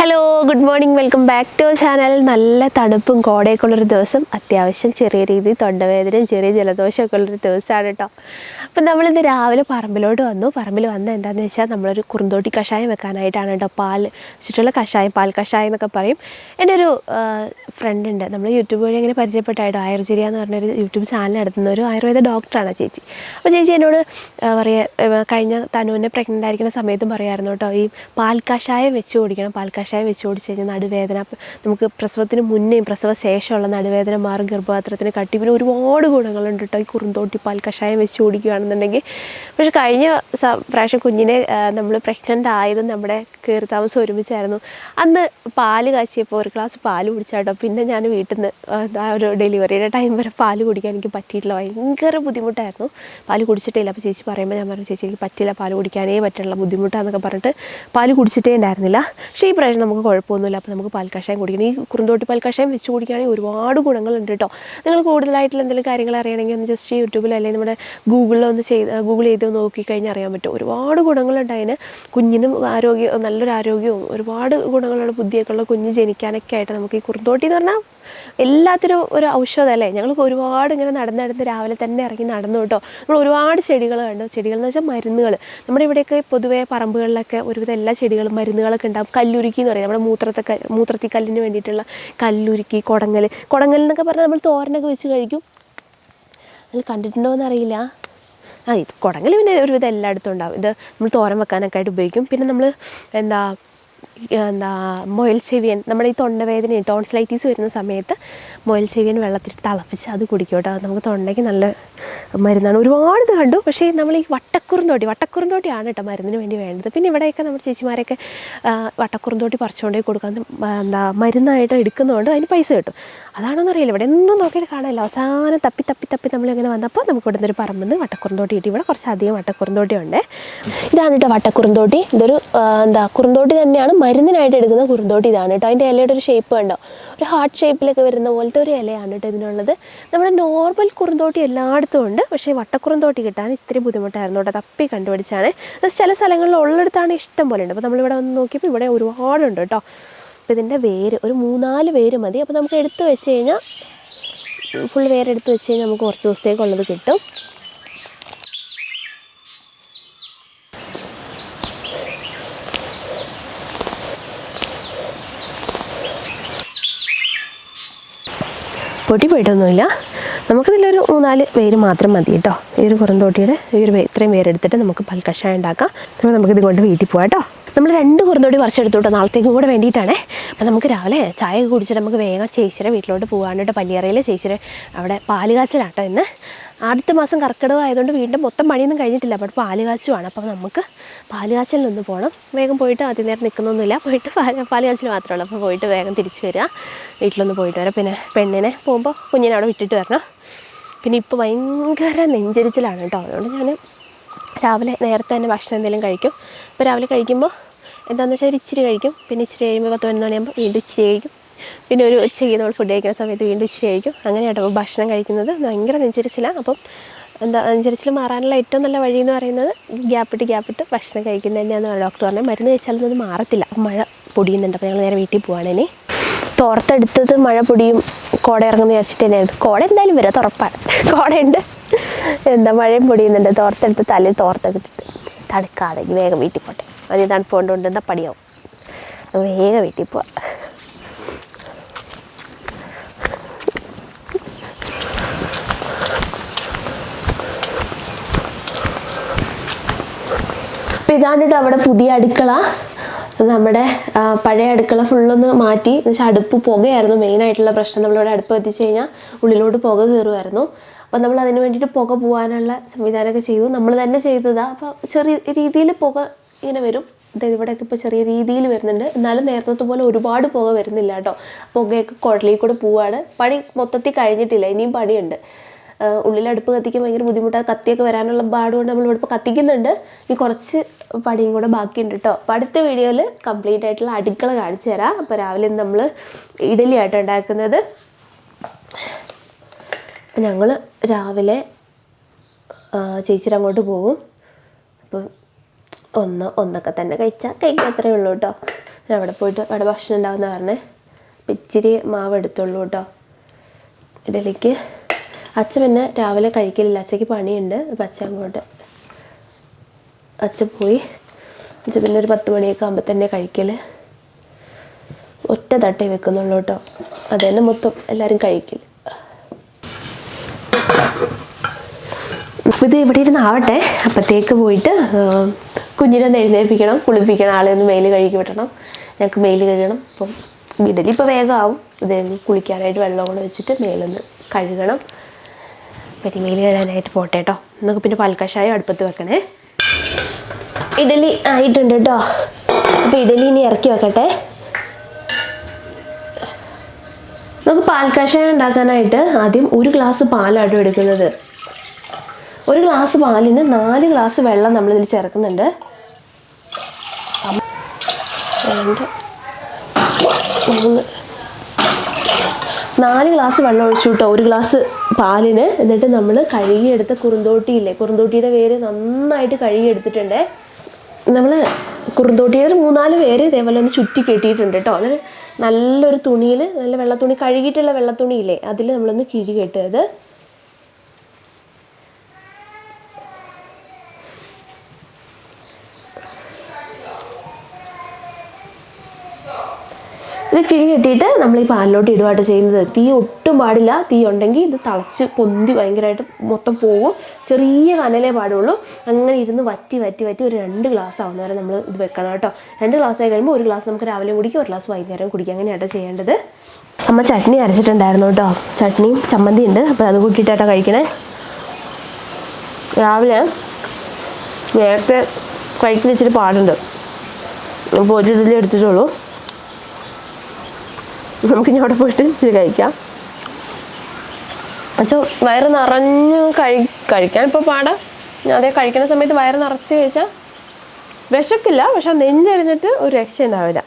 Hello good morning welcome back to channel നല്ല തണുപ്പും കോടയൊക്കെ ഉള്ളൊരു ദിവസം. അത്യാവശ്യം ചെറിയ രീതിയിൽ തൊണ്ടവേദനയും ചെറിയ ജലദോഷമൊക്കെ ഉള്ളൊരു ദിവസമാണ് കേട്ടോ. അപ്പം നമ്മളിന്ന് രാവിലെ പറമ്പിലോട്ട് വന്നു. പറമ്പിൽ വന്ന എന്താണെന്ന് വെച്ചാൽ നമ്മളൊരു കുറുന്തോട്ടി കഷായം വെക്കാനായിട്ടാണ് കേട്ടോ പാൽ വെച്ചിട്ടുള്ള കഷായം പാൽ കഷായം എന്നൊക്കെ പറയും. എന്റെ ഒരു ഫ്രണ്ട് ഉണ്ട്. നമ്മൾ യൂട്യൂബ് വഴി അങ്ങനെ പരിചയപ്പെട്ടായിട്ടോ ആയുർചിരിയ എന്ന് പറഞ്ഞൊരു യൂട്യൂബ് ചാനൽ നടത്തുന്ന ഒരു ആയുർവേദ ഡോക്ടറാണ് ചേച്ചി. അപ്പോൾ ചേച്ചി എന്നോട് പറയുക കഴിഞ്ഞ തനുവിനെ പ്രഗ്നന്റ് ആയിരിക്കുന്ന സമയത്തും പറയായിരുന്നു കേട്ടോ ഈ പാൽ കഷായം വെച്ച് കുടിക്കണം. പാൽ കഷായം വെച്ച് കുടിച്ച് കഴിഞ്ഞാൽ നടുവേദന നമുക്ക് പ്രസവത്തിന് മുന്നേയും പ്രസവ ശേഷമുള്ള നടുവേദന മാറും ഗർഭപാത്രത്തിന് കട്ടി പിന്നെ ഒരുപാട് ഗുണങ്ങളുണ്ട് കേട്ടോ. ഈ കുറുന്തോട്ടി പാൽ കഷായം വെച്ച് കുടിക്കുകയാണെന്നുണ്ടെങ്കിൽ പക്ഷെ കഴിഞ്ഞ പ്രാവശ്യം കുഞ്ഞിനെ നമ്മൾ പ്രഗ്നന്റ് ആയതും നമ്മുടെ കയറി താമസം ഒരുമിച്ചായിരുന്നു. അന്ന് പാൽ കാച്ചിയപ്പോൾ ഒരു ഗ്ലാസ് പാൽ കുടിച്ചാട്ടോ. പിന്നെ ഞാൻ വീട്ടിൽ നിന്ന് ആ ഒരു ഡെലിവറിയുടെ ടൈം വരെ പാൽ കുടിക്കാൻ എനിക്ക് പറ്റിയിട്ടില്ല. ഭയങ്കര ബുദ്ധിമുട്ടായിരുന്നു. പാൽ കുടിച്ചിട്ടില്ല അപ്പോൾ ചേച്ചി പറയുമ്പോൾ ഞാൻ പറഞ്ഞു ചേച്ചി എനിക്ക് പറ്റില്ല പാൽ കുടിക്കാനേ പറ്റുള്ള ബുദ്ധിമുട്ടാന്നൊക്കെ പറഞ്ഞിട്ട് പാൽ കുടിച്ചിട്ടേ ഉണ്ടായിരുന്നില്ല. പക്ഷേ ഈ പ്രാവശ്യം നമുക്ക് കുഴപ്പമൊന്നുമില്ല. അപ്പോൾ നമുക്ക് പാൽ കഷായം കുടിക്കണം. ഈ കുറുന്തോട്ടി പാൽ കഷായം വെച്ച് കുടിക്കുകയാണെങ്കിൽ ഒരുപാട് ഗുണങ്ങളുണ്ട് കേട്ടോ. നിങ്ങൾ കൂടുതലായിട്ടുള്ള എന്തെങ്കിലും കാര്യങ്ങൾ അറിയണമെങ്കിൽ ഒന്ന് ജസ്റ്റ് യൂട്യൂബിൽ അല്ലെങ്കിൽ നമ്മുടെ ഗൂഗിളിൽ ഒന്ന് ചെയ്ത് ഗൂഗിൾ ചെയ്ത് നോക്കിക്കഴിഞ്ഞാൽ അറിയാൻ പറ്റും. ഒരുപാട് ഗുണങ്ങളുണ്ട് അതിന്. കുഞ്ഞിനും ആരോഗ്യം നല്ലൊരു ആരോഗ്യവും ഒരുപാട് ഗുണങ്ങളുള്ള ബുദ്ധിയൊക്കെ ഉള്ള കുഞ്ഞ് ജനിക്കാനൊക്കെ ആയിട്ട് നമുക്ക് ഈ കുറുന്തോട്ടി എന്ന് പറഞ്ഞാൽ എല്ലാത്തിനും ഒരു ഔഷധം അല്ലേ? ഞങ്ങൾ ഒരുപാട് ഇങ്ങനെ നടന്ന് നടന്ന് രാവിലെ തന്നെ ഇറങ്ങി നടന്നു കേട്ടോ. നമ്മൾ ഒരുപാട് ചെടികൾ കണ്ടു. ചെടികൾ എന്ന് വെച്ചാൽ മരുന്നുകൾ നമ്മുടെ ഇവിടെയൊക്കെ പൊതുവേ പറമ്പുകളിലൊക്കെ ഒരുവിധം എല്ലാ ചെടികളും മരുന്നുകളൊക്കെ ഉണ്ടാകും കല്ലുരുക്കി എന്ന് പറയും. നമ്മുടെ മൂത്രത്തെ മൂത്രത്തി കല്ലിന് വേണ്ടിയിട്ടുള്ള കല്ലുരുക്കി കുടങ്ങൽ കുടങ്ങൽ എന്നൊക്കെ പറഞ്ഞാൽ നമ്മൾ തോരനൊക്കെ വെച്ച് കഴിക്കും. അത് കണ്ടിട്ടുണ്ടോ എന്നറിയില്ല ആ ഇത് കുടങ്ങൽ പിന്നെ ഒരുവിധം എല്ലായിടത്തും ഉണ്ടാകും ഇത് നമ്മൾ തോരം വെക്കാനൊക്കെ ആയിട്ട് ഉപയോഗിക്കും. പിന്നെ നമ്മൾ എന്താ എന്താ മൊയൽ ചെവിയൻ നമ്മുടെ ഈ തൊണ്ടവേദനയും ടോൺസിലൈറ്റീസ് വരുന്ന സമയത്ത് മൊയൽ ചെവിയൻ വെള്ളത്തിൽ തിളപ്പിച്ച് അത് കുടിക്കും കേട്ടോ നമുക്ക് തൊണ്ടയ്ക്ക് നല്ല മരുന്നാണ്. ഒരുപാട് ഇത് കണ്ടു. പക്ഷേ നമ്മൾ ഈ വട്ടക്കുറുന്തോട്ടി വട്ടക്കുറുന്തോട്ടിയാണ് കേട്ടോ മരുന്നിന് വേണ്ടി വേണ്ടത്. പിന്നെ ഇവിടെയൊക്കെ നമ്മുടെ ചേച്ചിമാരൊക്കെ വട്ടക്കുറുന്തോട്ടി പറിച്ചുകൊണ്ടേ കൊടുക്കാൻ എന്താ മരുന്നായിട്ട് എടുക്കുന്നതുകൊണ്ട് അതിന് പൈസ കിട്ടും. അതാണെന്നറിയില്ല ഇവിടെ ഒന്നും നോക്കിയിട്ട് കാണാമല്ലോ അവസാനം തപ്പി തപ്പി തപ്പി നമ്മളിങ്ങനെ വന്നപ്പോൾ നമുക്ക് ഇവിടെ നിന്നൊരു പറമ്പെന്ന് വട്ടക്കുറുന്തോട്ടി കിട്ടി. ഇവിടെ കുറച്ചധികം വട്ടക്കുറുന്തോട്ടി ഉണ്ട് ഇതാണ് കേട്ടോ വട്ടക്കുറുന്തോട്ടി. ഇതൊരു എന്താ കുറുന്തോട്ടി തന്നെയാണ്. മരുന്നിനായിട്ട് എടുക്കുന്ന കുറുന്തോട്ടി ഇതാണ് കേട്ടോ. അതിന്റെ ഇലയുടെ ഒരു ഷേപ്പ് കണ്ടോ? ഒരു ഹാർട്ട് ഷേപ്പിലൊക്കെ വരുന്ന പോലത്തെ ഒരു ഇലയാണ് കേട്ടോ ഇതിനുള്ളത്. നമ്മുടെ നോർമൽ കുറുന്തോട്ടി എല്ലായിടത്തും ഉണ്ട്. പക്ഷേ വട്ടക്കുറുന്തോട്ടി കിട്ടാൻ ഇത്തിരി ബുദ്ധിമുട്ടായിരുന്നു കേട്ടോ. തപ്പി കണ്ടുപിടിച്ചാണ്. ചില സ്ഥലങ്ങളിൽ ഉള്ളിടത്താണ് ഇഷ്ടം പോലെ ഉണ്ട്. അപ്പോൾ നമ്മളിവിടെ വന്ന് നോക്കിയപ്പോൾ ഇവിടെ ഒരുപാടുണ്ട് കേട്ടോ. അപ്പോൾ ഇതിന്റെ വേര് ഒരു മൂന്നാൽ വേര് മതി. അപ്പോൾ നമുക്ക് എടുത്ത് വെച്ച് കഴിഞ്ഞാൽ ഫുൾ വേരെടുത്ത് വെച്ച് കഴിഞ്ഞാൽ നമുക്ക് കുറച്ച് ദിവസത്തേക്കുള്ളത് കിട്ടും. പൊട്ടി പോയിട്ടൊന്നുമില്ല നമുക്കിതിലൊരു മൂന്നാൽ പേര് മാത്രം മതി കേട്ടോ. ഈ ഒരു കുറുന്തോട്ടിയുടെ ഈ ഒരു ഇത്രയും പേരെടുത്തിട്ട് നമുക്ക് പൽക്കഷായം ഉണ്ടാക്കാം. അപ്പോൾ നമുക്കിത് കൊണ്ട് വീട്ടിൽ പോകാം കേട്ടോ. നമ്മൾ രണ്ട് കുറുന്തോട്ടി പറിച്ചെടുത്തു കേട്ടോ. നാളത്തേക്കും കൂടെ വേണ്ടിയിട്ടാണേ. അപ്പോൾ നമുക്ക് രാവിലെ ചായ കുടിച്ചിട്ട് നമുക്ക് വേഗം ചേച്ചിയുടെ വീട്ടിലോട്ട് പോകാനായിട്ട് പല്ലിയറയിൽ ചേച്ചിയുടെ അവിടെ പാൽ കാച്ചലാട്ടോ ഇന്ന്. അടുത്ത മാസം കർക്കിടകം ആയതുകൊണ്ട് വീണ്ടും മൊത്തം പണിയൊന്നും കഴിഞ്ഞിട്ടില്ല. അപ്പോൾ പാൽ കാച്ചുവാണ് അപ്പോൾ നമുക്ക് പാൽ കാച്ചലിനൊന്ന് പോകണം. വേഗം പോയിട്ട് അതി നേരം നിൽക്കുന്നൊന്നുമില്ല. പോയിട്ട് പാൽ പാൽ കാച്ചിൽ മാത്രമേ ഉള്ളൂ. അപ്പോൾ പോയിട്ട് വേഗം തിരിച്ചു വരിക. വീട്ടിലൊന്ന് പോയിട്ട് വരാം. പിന്നെ പെണ്ണിനെ പോകുമ്പോൾ കുഞ്ഞിനെ അവിടെ വിട്ടിട്ട് വരണം. പിന്നെ ഇപ്പോൾ ഭയങ്കര നെഞ്ചരിച്ചിലാണ് കേട്ടോ. അതുകൊണ്ട് ഞാൻ രാവിലെ നേരത്തെ തന്നെ ഭക്ഷണം എന്തെങ്കിലും കഴിക്കും. ഇപ്പോൾ രാവിലെ കഴിക്കുമ്പോൾ എന്താണെന്ന് വെച്ചാൽ ഇച്ചിരി കഴിക്കും. പിന്നെ ഇച്ചിരി കഴിയുമ്പോൾ പത്ത് പതിനൊന്ന് മണിയാകുമ്പോൾ വീണ്ടും ഇച്ചിരി കഴിക്കും. പിന്നെ ഒരു ഉച്ചയ്ക്ക് നമ്മൾ ഫുഡ് കഴിക്കുന്ന സമയത്ത് വീണ്ടും ഇച്ചിരി കഴിക്കും. ഭക്ഷണം കഴിക്കുന്നത്. ഭയങ്കര നെഞ്ചരിച്ചിലാണ് അപ്പം എന്താ നെഞ്ചരിച്ചിൽ മാറാനുള്ള ഏറ്റവും നല്ല വഴി എന്ന് പറയുന്നത് ഗ്യാപ്പിട്ട് ഗ്യാപ്പിട്ട് ഭക്ഷണം കഴിക്കുന്നത് തന്നെയാണെന്ന് ഡോക്ടർ പറഞ്ഞത്. മരുന്ന് കഴിച്ചാലൊന്നും അത് മാറത്തില്ല. മഴ പൊടിയുന്നുണ്ട്. അപ്പോൾ ഞങ്ങൾ നേരെ വീട്ടിൽ പോവാണ് ഇനി. തോർത്തെടുത്തത് മഴ പൊടിയും കോട ഇറങ്ങുന്ന വിചാരിച്ചിട്ട് തന്നെയായിരുന്നു. കോട എന്തായാലും വരാം. തുറപ്പാണ് കോടയുണ്ട് എന്താ മഴയും പൊടിയുന്നുണ്ട്. തോർത്തെടുത്ത് തലയിൽ തോർത്തൊക്കെ ഇട്ടിട്ട് തണുക്കാതെ വേഗം വീട്ടിൽ പോട്ടെ. അതിന് തണുപ്പ് കൊണ്ടുകൊണ്ട് എന്താ വേഗം വീട്ടിൽ പോവാം. അപ്പോൾ ഇതാണ് കേട്ടോ അവിടെ പുതിയ അടുക്കള. നമ്മുടെ പഴയ അടുക്കള ഫുള്ളൊന്ന് മാറ്റി. എന്ന് വെച്ചാൽ അടുപ്പ് പുകയായിരുന്നു. മെയിനായിട്ടുള്ള പ്രശ്നം നമ്മളിവിടെ അടുപ്പ് എത്തിച്ചു കഴിഞ്ഞാൽ ഉള്ളിലോട്ട് പുക കയറുമായിരുന്നു അപ്പം നമ്മൾ അതിന് വേണ്ടിയിട്ട് പുക പോകാനുള്ള സംവിധാനമൊക്കെ ചെയ്തു. നമ്മൾ തന്നെ ചെയ്തതാണ് അപ്പോൾ ചെറിയ രീതിയിൽ പുക ഇങ്ങനെ വരും. അതായത് ഇവിടെയൊക്കെ ഇപ്പോൾ ചെറിയ രീതിയിൽ വരുന്നുണ്ട്. എന്നാലും നേരത്തെ പോലെ ഒരുപാട് പുക വരുന്നില്ല കേട്ടോ. പുകയൊക്കെ കുഴലിൽ കൂടെ പോവാണ്. പണി മൊത്തത്തിൽ കഴിഞ്ഞിട്ടില്ല. ഇനിയും പണിയുണ്ട്. ഉള്ളിൽ അടുപ്പ് കത്തിക്കാൻ ഭയങ്കര ബുദ്ധിമുട്ടാണ് കത്തിയൊക്കെ വരാനുള്ള പാടുകൊണ്ട് നമ്മൾ ഇവിടെ ഇപ്പോൾ കത്തിക്കുന്നുണ്ട്. ഇനി കുറച്ച് പണിയും കൂടെ ബാക്കിയുണ്ട് കേട്ടോ അപ്പോൾ അടുത്ത വീഡിയോയിൽ കംപ്ലീറ്റ് ആയിട്ടുള്ള അടുക്കള കാണിച്ചു തരാം. അപ്പോൾ രാവിലെ നമ്മൾ ഇഡലി ആയിട്ട് ഉണ്ടാക്കുന്നത്. ഞങ്ങൾ രാവിലെ ചേച്ചിയുടെ അങ്ങോട്ട് പോകും. അപ്പം ഒന്ന് ഒന്നൊക്കെ തന്നെ കഴിച്ചാൽ കഴിക്കാൻ അത്രയേ ഉള്ളൂ കേട്ടോ ഞാൻ അവിടെ പോയിട്ട് അവിടെ ഭക്ഷണം ഉണ്ടാകുന്ന പറഞ്ഞേ അപ്പം ഇച്ചിരി മാവ് എടുത്തുള്ളൂ കേട്ടോ ഇഡലിക്ക്. അച്ഛൻ പിന്നെ രാവിലെ കഴിക്കലില്ല. അച്ഛയ്ക്ക് പണിയുണ്ട്. അപ്പം അച്ഛൻ അങ്ങോട്ട് അച്ഛൻ പോയി. അച്ഛൻ പിന്നെ ഒരു പത്ത് മണിയൊക്കെ ആകുമ്പോൾ തന്നെ കഴിക്കൽ ഒറ്റ തട്ടേ വെക്കുന്നുള്ളൂ കേട്ടോ. അത് തന്നെ മൊത്തം എല്ലാവരും കഴിക്കൽ ഇത് ഇവിടെ ഇരുന്ന് ആവട്ടെ. അപ്പത്തേക്ക് പോയിട്ട് കുഞ്ഞിനെ ഒന്ന് എഴുന്നേൽപ്പിക്കണം കുളിപ്പിക്കണം ആളെ ഒന്ന് മെയിൽ കഴുകി വിടണം. ഞങ്ങൾക്ക് മെയിൽ കഴുകണം. അപ്പം ഇഡലി ഇപ്പോൾ വേഗം ആവും. ഇത് കുളിക്കാനായിട്ട് വെള്ളം കൂടെ വെച്ചിട്ട് മേലൊന്ന് കഴുകണം. പിന്നെ മെയിൽ കഴുകാനായിട്ട് പോട്ടെ കേട്ടോ. നമുക്ക് പിന്നെ പാൽക്കഷായം അടുപ്പത്ത് വെക്കണേ. ഇഡലി ആയിട്ടുണ്ട് കേട്ടോ അപ്പോൾ ഇഡലി ഇനി ഇറക്കി വെക്കട്ടെ. നമുക്ക് പാൽക്കഷായം ഉണ്ടാക്കാനായിട്ട് ആദ്യം ഒരു ഗ്ലാസ് പാലാണ് എടുക്കുന്നത്. ഒരു ഗ്ലാസ് പാലിന് നാല് ഗ്ലാസ് വെള്ളം നമ്മളിതിൽ ചേർക്കുന്നുണ്ട്. രണ്ട് മൂന്ന്. നാല് ഗ്ലാസ് വെള്ളം ഒഴിച്ചു കേട്ടോ ഒരു ഗ്ലാസ് പാലിന്. എന്നിട്ട് നമ്മൾ കഴുകിയെടുത്ത കുറുന്തോട്ടിയില്ലേ? കുറുന്തോട്ടിയുടെ വേര് നന്നായിട്ട് കഴുകിയെടുത്തിട്ടുണ്ട്. നമ്മൾ കുറുന്തോട്ടിയുടെ മൂന്നാൽ പേര് ഇതേപോലെ ഒന്ന് ചുറ്റി കെട്ടിയിട്ടുണ്ട് കേട്ടോ അതിൽ നല്ലൊരു തുണിയിൽ നല്ല വെള്ളത്തുണി കഴുകിയിട്ടുള്ള വെള്ളത്തുണിയില്ലേ അതിൽ നമ്മളൊന്ന് കിഴി കെട്ടുന്നത് ഇത് കിഴി കെട്ടിയിട്ട് നമ്മൾ ഈ പാലിലോട്ട് ഇടുവായിട്ട് ചെയ്യുന്നത്. തീ ഒട്ടും പാടില്ല. തീ ഉണ്ടെങ്കിൽ ഇത് തിളച്ച് പൊന്തി ഭയങ്കരമായിട്ട് മൊത്തം പോകും. ചെറിയ കനലേ പാടുള്ളൂ. അങ്ങനെ ഇരുന്ന് വറ്റി വറ്റി വറ്റി ഒരു രണ്ട് ഗ്ലാസ് ആവുന്ന വരെ നമ്മൾ ഇത് വെക്കണം കേട്ടോ. രണ്ട് ഗ്ലാസ് ആയി കഴിയുമ്പോൾ ഒരു ഗ്ലാസ് നമുക്ക് രാവിലെ കുടിക്കും ഒരു ഗ്ലാസ് വൈകുന്നേരം കുടിക്കുക അങ്ങനെയാട്ടോ ചെയ്യേണ്ടത്. അമ്മ ചട്നി അരച്ചിട്ടുണ്ടായിരുന്നു കേട്ടോ. ചട്നിയും ചമ്മന്തി ഉണ്ട് അപ്പോൾ അത് കൂട്ടിയിട്ടാട്ടോ കഴിക്കണേ. രാവിലെ നേരത്തെ കഴിക്കുന്ന ഇച്ചിരി പാടുണ്ട്. അപ്പോൾ ഒരു ഇഡലി എടുത്തിട്ടുള്ളൂ. നമുക്ക് ഇനി അവിടെ പോയിട്ട് ഇച്ചിരി കഴിക്കാം. അച്ഛോ വയറ് നിറഞ്ഞ് കഴി കഴിക്കാൻ ഇപ്പോൾ പാടാ. ഞാൻ അതേ കഴിക്കുന്ന സമയത്ത് വയറ് നിറച്ച് കഴിച്ചാൽ വിശക്കില്ല പക്ഷെ നെഞ്ഞരിഞ്ഞിട്ട് ഒരു രക്ഷ ഉണ്ടാവില്ല.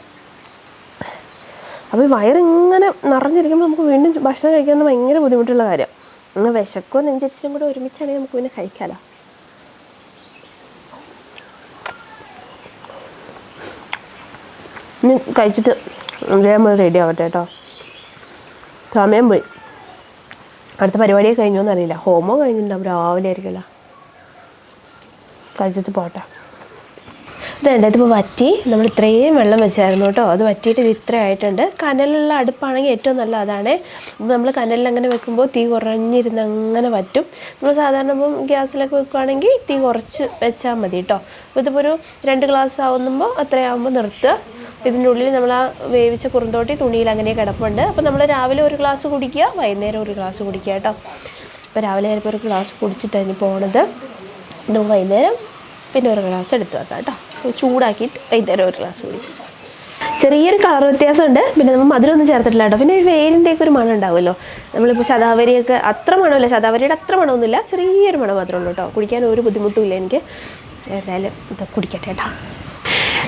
അപ്പോൾ ഈ വയറിങ്ങനെ നിറഞ്ഞിരിക്കുമ്പോൾ നമുക്ക് വീണ്ടും ഭക്ഷണം കഴിക്കാൻ ഭയങ്കര ബുദ്ധിമുട്ടുള്ള കാര്യം. എന്നാൽ വിശക്കോ നെഞ്ചരിച്ചും കൂടെ ഒരുമിച്ചാണെങ്കിൽ നമുക്ക് പിന്നെ കഴിക്കാലോ. ഇനി കഴിച്ചിട്ട് വേഗം റെഡി ആവട്ടെ കേട്ടോ സമയം പോയി. അടുത്ത പരിപാടിയൊക്കെ കഴിഞ്ഞോന്ന് അറിയില്ല ഹോമോ കഴിഞ്ഞിട്ടുണ്ടാവും. രാവിലെ ആയിരിക്കില്ല കഴിച്ചിട്ട് പോട്ടെ. ഇതുണ്ട് ഇതിപ്പോൾ വറ്റി. നമ്മൾ ഇത്രയും വെള്ളം വെച്ചായിരുന്നു കേട്ടോ അത് വറ്റിയിട്ട് ഇത് ഇത്ര ആയിട്ടുണ്ട്. കനലുള്ള അടുപ്പാണെങ്കിൽ ഏറ്റവും നല്ല അതാണ്. നമ്മൾ കനലിൽ അങ്ങനെ വെക്കുമ്പോൾ തീ കുറഞ്ഞിരുന്ന് അങ്ങനെ വറ്റും. നമ്മൾ സാധാരണ ഇപ്പം ഗ്യാസിലൊക്കെ വെക്കുകയാണെങ്കിൽ തീ കുറച്ച് വെച്ചാൽ മതി കേട്ടോ അപ്പോൾ ഇതിപ്പോൾ ഒരു രണ്ട് ഗ്ലാസ് ആവുമ്പോൾ അത്രയാകുമ്പോൾ നിർത്തുക. ഇതിന്റെ ഉള്ളിൽ നമ്മൾ ആ വേവിച്ച കുറുന്തോട്ടി തുണിയിൽ അങ്ങനെ കിടപ്പുണ്ട്. അപ്പോൾ നമ്മൾ രാവിലെ ഒരു ഗ്ലാസ് കുടിക്കുക വൈകുന്നേരം ഒരു ഗ്ലാസ് കുടിക്കുക കേട്ടോ. അപ്പോൾ രാവിലെ ചിലപ്പോൾ ഒരു ഗ്ലാസ് കുടിച്ചിട്ടാണ് ഇനി പോണത്. നമുക്ക് വൈകുന്നേരം പിന്നെ ഒരു ഗ്ലാസ് എടുത്ത് വെക്കാം കേട്ടോ. ചൂടാക്കിയിട്ട് വൈകുന്നേരം ഒരു ഗ്ലാസ് കുടിക്കും. ചെറിയൊരു കളർ വ്യത്യാസമുണ്ട്. പിന്നെ നമ്മൾ മധുരമൊന്നും ചേർത്തിട്ടില്ല കേട്ടോ. പിന്നെ ഒരു വേരിന്റെയൊക്കെ ഒരു മണം ഉണ്ടാവുമല്ലോ. നമ്മളിപ്പോൾ ശതാവരിയൊക്കെ അത്ര മണമില്ല. ശതാവരിയുടെ അത്ര മണമൊന്നുമില്ല. ചെറിയൊരു മണം മാത്രമേ ഉള്ളൂ കേട്ടോ. കുടിക്കാൻ ഒരു ബുദ്ധിമുട്ടുമില്ല എനിക്ക്. ഏതായാലും ഇത് കുടിക്കട്ടെ കേട്ടോ.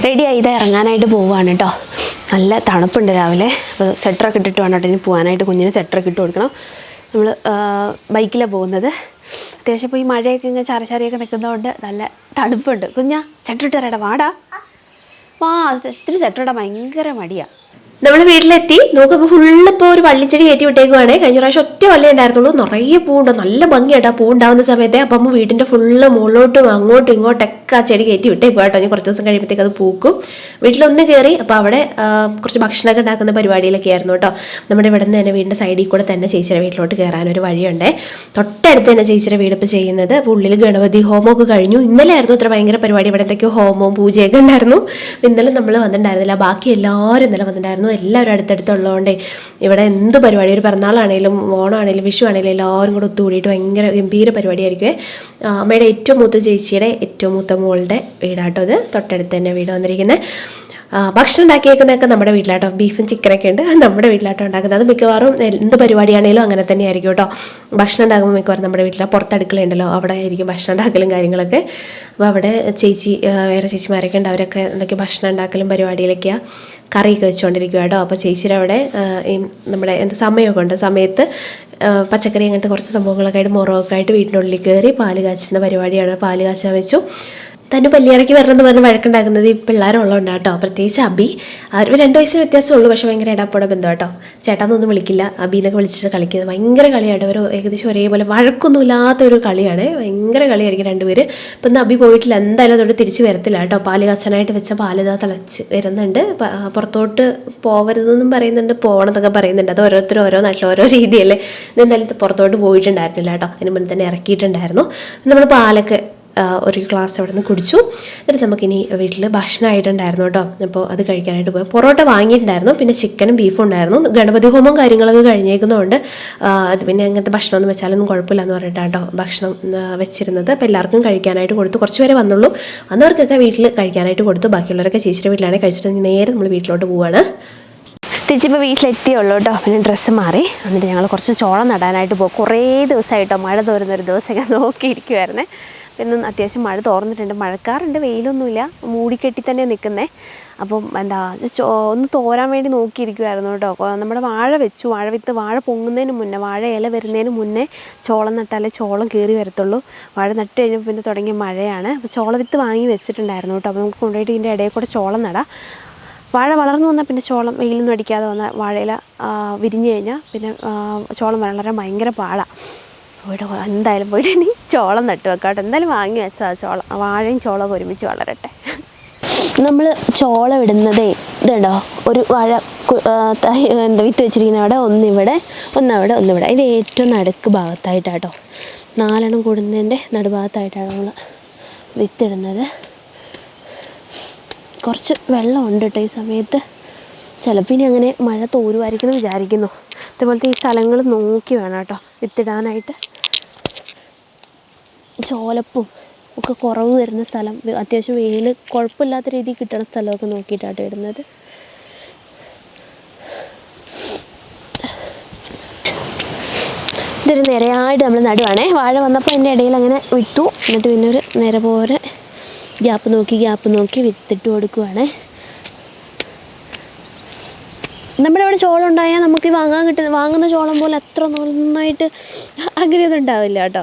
റെഡിയായി. ഇത് ഇറങ്ങാനായിട്ട് പോവുകയാണ് കേട്ടോ നല്ല തണുപ്പുണ്ട് രാവിലെ. അപ്പോൾ സെറ്ററൊക്കെ ഇട്ടിട്ട് വേണം ഇനി പോകാനായിട്ട് കുഞ്ഞിന് സെറ്ററൊക്കെ ഇട്ട് കൊടുക്കണം. നമ്മൾ ബൈക്കിലാണ് പോകുന്നത്. അത്യാവശ്യം ഇപ്പോൾ ഈ മഴയൊക്കെ ഇങ്ങനെ ചാറി ചാറിയൊക്കെ നിൽക്കുന്നതുകൊണ്ട് നല്ല തണുപ്പുണ്ട്. കുഞ്ഞാ സെറ്റർ ഇട്ട് തരാടാ. വാടാ. വാ ഇത്തിരി സെറ്റർ ഇടാൻ ഭയങ്കര മടിയാണ് നമ്മൾ വീട്ടിലെത്തി. നോക്കുമ്പോൾ ഫുള്ള് ഇപ്പോൾ ഒരു വള്ളിച്ചെടി കയറ്റി വിട്ടേക്കുവാണ്. കഴിഞ്ഞ പ്രാവശ്യം ഒറ്റ വള്ളി ഉണ്ടായിരുന്നുള്ളൂ. നിറയെ പൂവുണ്ട്. നല്ല ഭംഗിയായിട്ട് ആ പൂ ഉണ്ടാകുന്ന സമയത്തെ അപ്പം അമ്മ വീടിന്റെ ഫുള്ള് മുകളിലോട്ടും അങ്ങോട്ടും ഇങ്ങോട്ടൊക്കെ ആ ചെടി കയറ്റി വിട്ടേക്കുക കേട്ടോ. ഇനി കുറച്ച് ദിവസം കഴിയുമ്പോഴത്തേക്ക് അത് പൂക്കും. വീട്ടിലൊന്ന് കയറി അപ്പോൾ അവിടെ കുറച്ച് ഭക്ഷണമൊക്കെ ഉണ്ടാക്കുന്ന പരിപാടിയിലൊക്കെ ആയിരുന്നു കേട്ടോ. നമ്മുടെ ഇവിടെ നിന്ന് തന്നെ വീടിന്റെ സൈഡിൽ കൂടെ തന്നെ ചേച്ചിയുടെ വീട്ടിലോട്ട് കയറാനൊരു വഴിയുണ്ട്. തൊട്ടടുത്ത് തന്നെ ചേച്ചിയുടെ വീട് ഇപ്പോൾ ചെയ്യുന്നത്. അപ്പോൾ ഉള്ളിൽ ഗണപതി ഹോമമൊക്കെ കഴിഞ്ഞു. ഇന്നലെ ആയിരുന്നു അത്ര ഭയങ്കര പരിപാടി. ഇവിടെ എന്തൊക്കെയോ ഹോമവും പൂജയൊക്കെ ഉണ്ടായിരുന്നു. ഇന്നലെ നമ്മൾ വന്നിട്ടുണ്ടായിരുന്നില്ല. ബാക്കി എല്ലാവരും ഇന്നലെ വന്നിട്ടുണ്ടായിരുന്നു. എല്ലാവരും അടുത്തടുത്തുള്ളതുകൊണ്ട് ഇവിടെ എന്ത് പരിപാടി? ഒരു പിറന്നാളാണേലും ഓണമാണേലും വിഷു ആണേലും എല്ലാവരും കൂടെ ഒത്തുകൂടിയിട്ട് ഭയങ്കര ഗംഭീര പരിപാടിയായിരിക്കും അമ്മയുടെ ഏറ്റവും മൂത്ത ചേച്ചിയുടെ ഏറ്റവും മൂത്ത മോളുടെ വീടാട്ടോ അത് തൊട്ടടുത്ത് തന്നെ വീട് വന്നിരിക്കുന്നത് ഭക്ഷണം ഉണ്ടാക്കിയേക്കുന്നതൊക്കെ നമ്മുടെ വീട്ടിലാട്ടോ. ബീഫും ചിക്കനൊക്കെ ഉണ്ട്. നമ്മുടെ വീട്ടിലാട്ടോ ഉണ്ടാക്കുന്നത്. അത് മിക്കവാറും എന്ത് പരിപാടിയാണേലും അങ്ങനെ തന്നെ ആയിരിക്കും കേട്ടോ. ഭക്ഷണം ഉണ്ടാകുമ്പോൾ മിക്കവാറും നമ്മുടെ വീട്ടിലെ പുറത്തടുക്കള ഉണ്ടല്ലോ അവിടെ ആയിരിക്കും ഭക്ഷണം ഉണ്ടാക്കലും കാര്യങ്ങളൊക്കെ. അപ്പോൾ അവിടെ ചേച്ചി വേറെ ചേച്ചിമാരൊക്കെ ഉണ്ട്. അവരൊക്കെ എന്തൊക്കെ ഭക്ഷണം ഉണ്ടാക്കലും പരിപാടിയിലൊക്കെയാണ് കറിയൊക്കെ വെച്ചുകൊണ്ടിരിക്കുക കേട്ടോ. അപ്പോൾ ചേച്ചിയുടെ അവിടെ ഈ നമ്മുടെ എന്ത് സമയമൊക്കെ ഉണ്ട്. സമയത്ത് പച്ചക്കറി അങ്ങനത്തെ കുറച്ച് സംഭവങ്ങളൊക്കെ ആയിട്ട് മുറമൊക്കെ ആയിട്ട് വീടിന്റെ ഉള്ളിൽ കയറി പാൽ കാച്ചുന്ന പരിപാടിയാണ്. പാൽ കാച്ചാൻ വെച്ചു. തന്നെ പല്ലിയിറക്കി വരണമെന്ന് പറഞ്ഞ് വഴക്കുണ്ടാക്കുന്നത് ഈ പിള്ളേരുള്ളതുകൊണ്ട് കേട്ടോ. പ്രത്യേകിച്ച് അബി. അവർ രണ്ട് വയസ്സിന് വ്യത്യാസമുള്ളൂ പക്ഷേ ഭയങ്കര ഇടാപ്പോടെ ബന്ധം കേട്ടോ. ചേട്ടാന്നൊന്നും വിളിക്കില്ല. അബീനൊക്കെ വിളിച്ചിട്ട് കളിക്കുന്നത് ഭയങ്കര കളിയാണ്. അവർ ഏകദേശം ഒരേപോലെ വഴക്കൊന്നും ഇല്ലാത്ത ഒരു കളിയാണ്. ഭയങ്കര കളിയായിരിക്കും രണ്ടുപേര്. ഇപ്പം ഇന്ന് അബി പോയിട്ടില്ല. എന്തായാലും അതോട് തിരിച്ച് വരത്തില്ല കേട്ടോ. പാൽ കച്ചനായിട്ട് വെച്ച പാലിതാ തിളച്ച് വരുന്നുണ്ട്. പുറത്തോട്ട് പോവരുതെന്നും പറയുന്നുണ്ട് പോകണമെന്നൊക്കെ പറയുന്നുണ്ട്. അത് ഓരോരുത്തരും ഓരോ നാട്ടിൽ ഓരോ രീതിയല്ലേ. എന്തായാലും പുറത്തോട്ട് പോയിട്ടുണ്ടായിരുന്നില്ല കേട്ടോ. അതിന് മുന്നേ തന്നെ ഇറക്കിയിട്ടുണ്ടായിരുന്നു. നമ്മൾ പാലൊക്കെ ഒരു ഗ്ലാസ് അവിടെ നിന്ന് കുടിച്ചു. എന്നിട്ട് നമുക്കിനി വീട്ടിൽ ഭക്ഷണമായിട്ടുണ്ടായിരുന്നു കേട്ടോ. അപ്പോൾ അത് കഴിക്കാനായിട്ട് പോയി. പൊറോട്ട വാങ്ങിയിട്ടുണ്ടായിരുന്നു. പിന്നെ ചിക്കനും ബീഫും ഉണ്ടായിരുന്നു. ഗണപതി ഹോമം കാര്യങ്ങളൊക്കെ കഴിഞ്ഞേക്കുന്നതുകൊണ്ട് അത് പിന്നെ അങ്ങനത്തെ ഭക്ഷണമൊന്നും വെച്ചാലൊന്നും കുഴപ്പമില്ല എന്ന് പറഞ്ഞിട്ട് കേട്ടോ ഭക്ഷണം വെച്ചിരുന്നത്. അപ്പോൾ എല്ലാവർക്കും കഴിക്കാനായിട്ട് കൊടുത്തു. കുറച്ച് പേരെ വന്നുള്ളൂ. വന്നവർക്കൊക്കെ വീട്ടിൽ കഴിക്കാനായിട്ട് കൊടുത്തു. ബാക്കിയുള്ളവരൊക്കെ ചേച്ചിയുടെ വീട്ടിലാണ് കഴിച്ചിട്ട് നേരെ നമ്മൾ വീട്ടിലോട്ട് പോവാണ്. തിരിച്ചിപ്പോൾ വീട്ടിലെത്തിയുള്ളൂ കേട്ടോ. പിന്നെ ഡ്രസ്സ് മാറി. എന്നിട്ട് ഞങ്ങൾ കുറച്ച് ചോളം നടാനായിട്ട് പോകും കുറേ ദിവസമായിട്ടോ മഴ തോരുന്നൊരു ദിവസമൊക്കെ നോക്കിയിരിക്കുമായിരുന്നേ പിന്നെ അത്യാവശ്യം മഴ തോർന്നിട്ടുണ്ട്. മഴക്കാറുണ്ട് വെയിലൊന്നുമില്ല. മൂടിക്കെട്ടി തന്നെ നിൽക്കുന്നേ. അപ്പം എന്താ ഒന്ന് തോരാൻ വേണ്ടി നോക്കിയിരിക്കുമായിരുന്നു കേട്ടോ. നമ്മുടെ വാഴ വെച്ചു. വാഴ വിത്ത് വാഴ പൊങ്ങുന്നതിന് മുന്നേ വാഴ ഇല വരുന്നതിന് മുന്നേ ചോളം നട്ടാലേ ചോളം കയറി വരത്തുള്ളൂ. വാഴ നട്ട് കഴിഞ്ഞപ്പോൾ പിന്നെ തുടങ്ങിയ മഴയാണ്. അപ്പോൾ ചോള വിത്ത് വാങ്ങി വെച്ചിട്ടുണ്ടായിരുന്നു കേട്ടോ. അപ്പോൾ നമുക്ക് കൊണ്ടുപോയിട്ട് ഇതിന്റെ ഇടയിൽ കൂടെ ചോളം നടാം. വാഴ വളർന്നു വന്നാൽ പിന്നെ ചോളം വെയിലൊന്നും അടിക്കാതെ വന്ന വാഴയില വിരിഞ്ഞു കഴിഞ്ഞാൽ പിന്നെ ചോളം വളരാൻ ഭയങ്കര പാടാണ് കൊ- എന്തായാലും പോയിട്ട് ഇനി ചോളം നട്ടു വെക്കാട്ടെ കേട്ടോ. എന്തായാലും വാങ്ങി വെച്ചതാ ചോളം. വാഴയും ചോളവും ഒരുമിച്ച് വളരട്ടെ. നമ്മൾ ചോളം ഇടുന്നതേ ഇതുണ്ടോ? ഒരു വാഴ എന്താ വിത്ത് വെച്ചിരിക്കുന്ന അവിടെ? ഒന്നിവിടെ ഒന്നവിടെ ഒന്നിവിടെ. അതിന്റെ ഏറ്റവും നടുക്ക് ഭാഗത്തായിട്ടാട്ടോ. നാലെണ്ണം കൂടുന്നതിന്റെ നടുഭാഗത്തായിട്ടാണ് നമ്മൾ വിത്തിടുന്നത് കുറച്ച് വെള്ളമുണ്ട് കേട്ടോ ഈ സമയത്ത്. ചിലപ്പോൾ ഇനി അങ്ങനെ മഴ തോരുമായിരിക്കും എന്ന് വിചാരിക്കുന്നു. അതേപോലത്തെ ഈ സ്ഥലങ്ങൾ നോക്കി വേണം കേട്ടോ വിത്തിടാനായിട്ട് ചോലപ്പും ഒക്കെ കുറവ് വരുന്ന സ്ഥലം. അത്യാവശ്യം വെയിൽ കുഴപ്പമില്ലാത്ത രീതിയിൽ കിട്ടുന്ന സ്ഥലമൊക്കെ നോക്കിയിട്ടാണ് ഇടുന്നത്. ഇതൊരു നിരയായിട്ട് നമ്മൾ നടുവാണേ. വാഴ വന്നപ്പോൾ എന്റെ ഇടയിൽ അങ്ങനെ വിട്ടു. എന്നിട്ട് പിന്നെ ഒരു നിര പോലെ ഗ്യാപ്പ് നോക്കി ഗ്യാപ്പ് നോക്കി വിത്തിട്ട് കൊടുക്കുവാണേ. നമ്മുടെ ഇവിടെ ചോളം ഉണ്ടായാൽ നമുക്ക് വാങ്ങാൻ കിട്ടുന്ന വാങ്ങുന്ന ചോളം പോലെ അത്ര നന്നായിട്ട് അങ്ങനെയൊന്നും ഉണ്ടാവില്ല കേട്ടോ.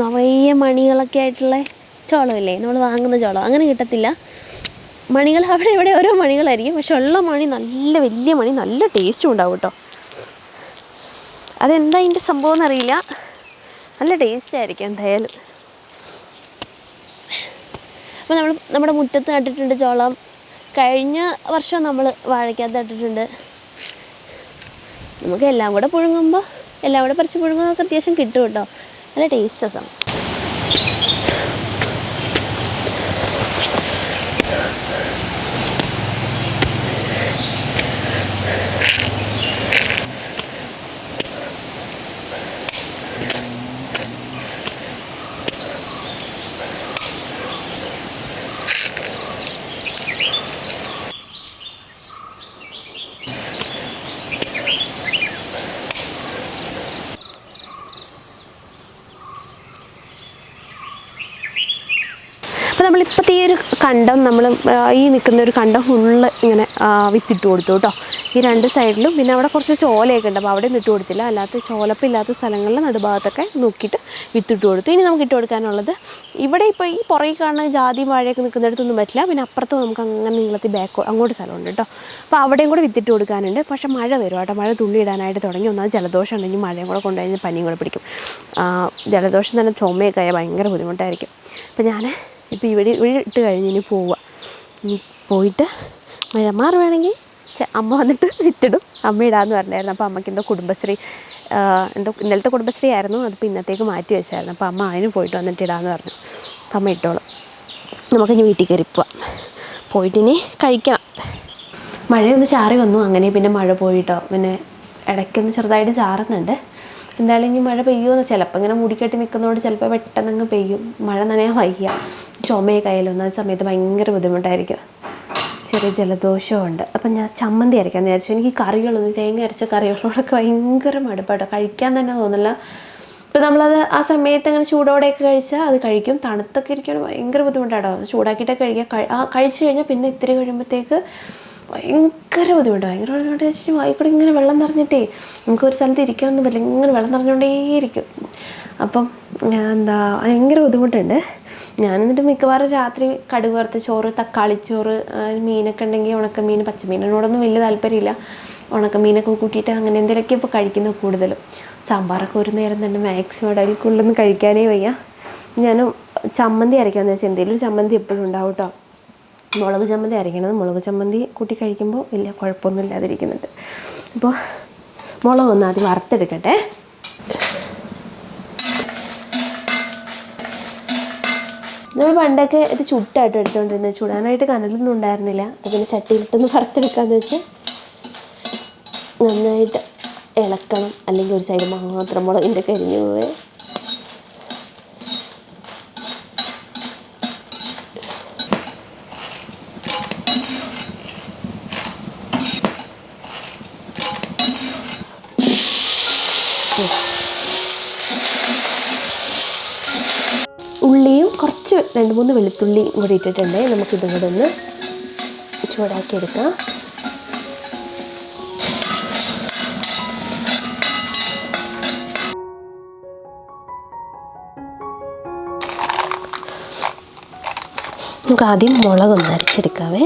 നിറയെ മണികളൊക്കെ ആയിട്ടുള്ള ചോളമില്ലേ? നമ്മൾ വാങ്ങുന്ന ചോളം. അങ്ങനെ കിട്ടത്തില്ല. മണികൾ അവിടെ ഇവിടെ ഓരോ മണികളായിരിക്കും. പക്ഷെ ഉള്ള മണി നല്ല വലിയ മണി നല്ല ടേസ്റ്റും ഉണ്ടാവും കേട്ടോ. അതെന്താ അതിന്റെ സംഭവം എന്നറിയില്ല. നല്ല ടേസ്റ്റ് ആയിരിക്കും എന്തായാലും. അപ്പോൾ നമ്മൾ നമ്മുടെ മുറ്റത്ത് നട്ടിട്ടുണ്ട് ചോളം. കഴിഞ്ഞ വർഷം നമ്മൾ വാഴയ്ക്കകത്ത് നട്ടിട്ടുണ്ട്. നമുക്ക് എല്ലാം കൂടെ പുഴുങ്ങുമ്പോൾ എല്ലാം കൂടെ പറിച്ച് പുഴുങ്ങുമ്പോൾ നമുക്ക് അത്യാവശ്യം കിട്ടും കേട്ടോ. നല്ല ടേസ്റ്റ് സംഭവം അപ്പോൾ നമ്മളിപ്പോഴത്തെ ഈ ഒരു കണ്ടം നമ്മൾ ഈ നിൽക്കുന്ന ഒരു കണ്ടം ഫുള്ള് ഇങ്ങനെ വിത്തിട്ട് കൊടുത്തു കേട്ടോ ഈ രണ്ട് സൈഡിലും പിന്നെ അവിടെ കുറച്ച് ചോലയൊക്കെ ഉണ്ട്. അപ്പോൾ അവിടെ ഇട്ട് കൊടുത്തില്ല. അല്ലാത്ത ചോലപ്പില്ലാത്ത സ്ഥലങ്ങളിൽ നടുഭാഗത്തൊക്കെ നോക്കിയിട്ട് വിത്തിട്ട് കൊടുത്തു. ഇനി നമുക്ക് ഇട്ട് കൊടുക്കാനുള്ളത് ഇവിടെ ഇപ്പോൾ ഈ പുറകിൽ കാണുന്ന ജാതി വാഴയൊക്കെ നിൽക്കുന്നിടത്തൊന്നും പറ്റില്ല. പിന്നെ അപ്പുറത്ത് നമുക്ക് അങ്ങനെ നീളത്തിൽ ബാക്ക് അങ്ങോട്ട് സ്ഥലമുണ്ട് കേട്ടോ അപ്പോൾ അവിടെയും കൂടെ വിത്തിട്ട് കൊടുക്കാനുണ്ട്. പക്ഷേ മഴ വരും കേട്ടോ. മഴ തുള്ളി ഇടാനായിട്ട് തുടങ്ങി. ഒന്നാമത് ജലദോഷം ഉണ്ടെങ്കിൽ മഴയും കൂടെ കൊണ്ടുകഴിഞ്ഞാൽ പനിയും കൂടെ പിടിക്കും. ജലദോഷം തന്നെ ചുമയൊക്കെ ആയാൽ ഭയങ്കര ബുദ്ധിമുട്ടായിരിക്കും. അപ്പോൾ ഞാൻ ഇപ്പോൾ ഇവിടെ ഇവിടെ ഇട്ട് കഴിഞ്ഞ് ഇനി പോവുക ഇനി പോയിട്ട് മഴ മാറുവാണെങ്കിൽ അമ്മ വന്നിട്ട് വിത്തിടും അമ്മ ഇടാന്ന് പറഞ്ഞായിരുന്നു. അപ്പോൾ അമ്മയ്ക്ക് എന്തോ കുടുംബശ്രീ എന്തോ ഇന്നലത്തെ കുടുംബശ്രീ ആയിരുന്നു. അതിപ്പോൾ ഇന്നത്തേക്ക് മാറ്റി വെച്ചായിരുന്നു. അപ്പോൾ അമ്മ അതിന് പോയിട്ട് വന്നിട്ട് ഇടാന്ന് പറഞ്ഞു. അപ്പം അമ്മ ഇട്ടോളും. നമുക്കിനി വീട്ടിൽ കയറി പോവാം. പോയിട്ടിനി കഴിക്കണം. മഴയൊന്ന് ചാറി വന്നു. അങ്ങനെ പിന്നെ മഴ പോയിട്ടോ. പിന്നെ ഇടയ്ക്കൊന്ന് ചെറുതായിട്ട് ചാറുന്നുണ്ട്. എന്തായാലും ഇനി മഴ പെയ്യുമെന്ന് ചിലപ്പോൾ ഇങ്ങനെ മൂടിക്കെട്ടി നിൽക്കുന്നതുകൊണ്ട് ചിലപ്പോൾ പെട്ടെന്ന് അങ്ങ് പെയ്യും. മഴ നനയാൻ വയ്യ. ചുമയൊക്കെ ആയാലും ആ സമയത്ത് ഭയങ്കര ബുദ്ധിമുട്ടായിരിക്കും. ചെറിയ ജലദോഷമുണ്ട് അപ്പം ഞാൻ ചമ്മന്തി അരയ്ക്കാൻ വിചാരിച്ചു. എനിക്ക് കറികളൊന്നും തേങ്ങ അരച്ച കറികളോടൊക്കെ ഭയങ്കര മടുപ്പാട്ടോ. കഴിക്കാൻ തന്നെ തോന്നില്ല. ഇപ്പം നമ്മളത് ആ സമയത്ത് അങ്ങനെ ചൂടോടെയൊക്കെ കഴിച്ചാൽ അത് കഴിക്കും. തണുത്തൊക്കെ ഇരിക്കുകയാണ് ഭയങ്കര ബുദ്ധിമുട്ടാട്ടോ. ചൂടാക്കിയിട്ടൊക്കെ കഴിക്കുക ആ കഴിച്ചു കഴിഞ്ഞാൽ പിന്നെ ഇത്തിരി കഴിയുമ്പോഴത്തേക്ക് ഭയങ്കര ബുദ്ധിമുട്ടാണ് ഭയങ്കര ബുദ്ധിമുട്ട്. വെച്ചിട്ട് വായിക്കൂടെ ഇങ്ങനെ വെള്ളം നിറഞ്ഞിട്ടേ. നമുക്കൊരു സ്ഥലത്ത് ഇരിക്കാനൊന്നും പറ്റില്ല ഇങ്ങനെ വെള്ളം നിറഞ്ഞുകൊണ്ടേയിരിക്കും. അപ്പം എന്താ ഭയങ്കര ബുദ്ധിമുട്ടുണ്ട്. ഞാൻ എന്നിട്ട് മിക്കവാറും രാത്രി കടുക് വറുത്ത ചോറ് തക്കാളി ചോറ് മീനൊക്കെ ഉണ്ടെങ്കിൽ ഉണക്കമീൻ പച്ചമീനിനോടൊന്നും വലിയ താല്പര്യമില്ല. ഉണക്കമീനൊക്കെ കൂട്ടിയിട്ട് അങ്ങനെ എന്തെങ്കിലുമൊക്കെ ഇപ്പോൾ കഴിക്കുന്നത് കൂടുതലും. സാമ്പാറൊക്കെ ഒരു നേരം തന്നെ മാക്സിമം ഇടയിൽ കൂടുതലൊന്നും കഴിക്കാനേ വയ്യ. ഞാൻ ചമ്മന്തി അരയ്ക്കാമെന്ന് വെച്ചാൽ എന്തെങ്കിലും ഒരു ചമ്മന്തി എപ്പോഴും ഉണ്ടാവും കേട്ടോ മുളക് ചമ്മന്തി അരയ്ക്കണത് മുളക് ചമ്മന്തി കൂട്ടി കഴിക്കുമ്പോൾ വലിയ കുഴപ്പമൊന്നും ഇല്ലാതിരിക്കുന്നുണ്ട്. അപ്പോൾ മുളക് ആദ്യം വറുത്തെടുക്കട്ടെ. നമ്മൾ പണ്ടൊക്കെ ഇത് ചുട്ടായിട്ട് എടുത്തുകൊണ്ടിരുന്നത് ചുടാനായിട്ട് കനലൊന്നും ഉണ്ടായിരുന്നില്ല. അതിന് ചട്ടിയിലിട്ടൊന്ന് വറുത്തെടുക്കാന്ന് വെച്ചാൽ നന്നായിട്ട് ഇളക്കണം. അല്ലെങ്കിൽ ഒരു സൈഡ് മാത്രം മുളകിന്റെ കരിഞ്ഞു പോവേ ഉള്ളിയും കുറച്ച് രണ്ട് മൂന്ന് വെളുത്തുള്ളി കൂടി ഇട്ടിട്ടുണ്ട്. നമുക്കിതും കൂടെ ഒന്ന് ചൂടാക്കി എടുക്കാം നമുക്ക് ആദ്യം മുളകൊന്ന് അരച്ചെടുക്കാവേ.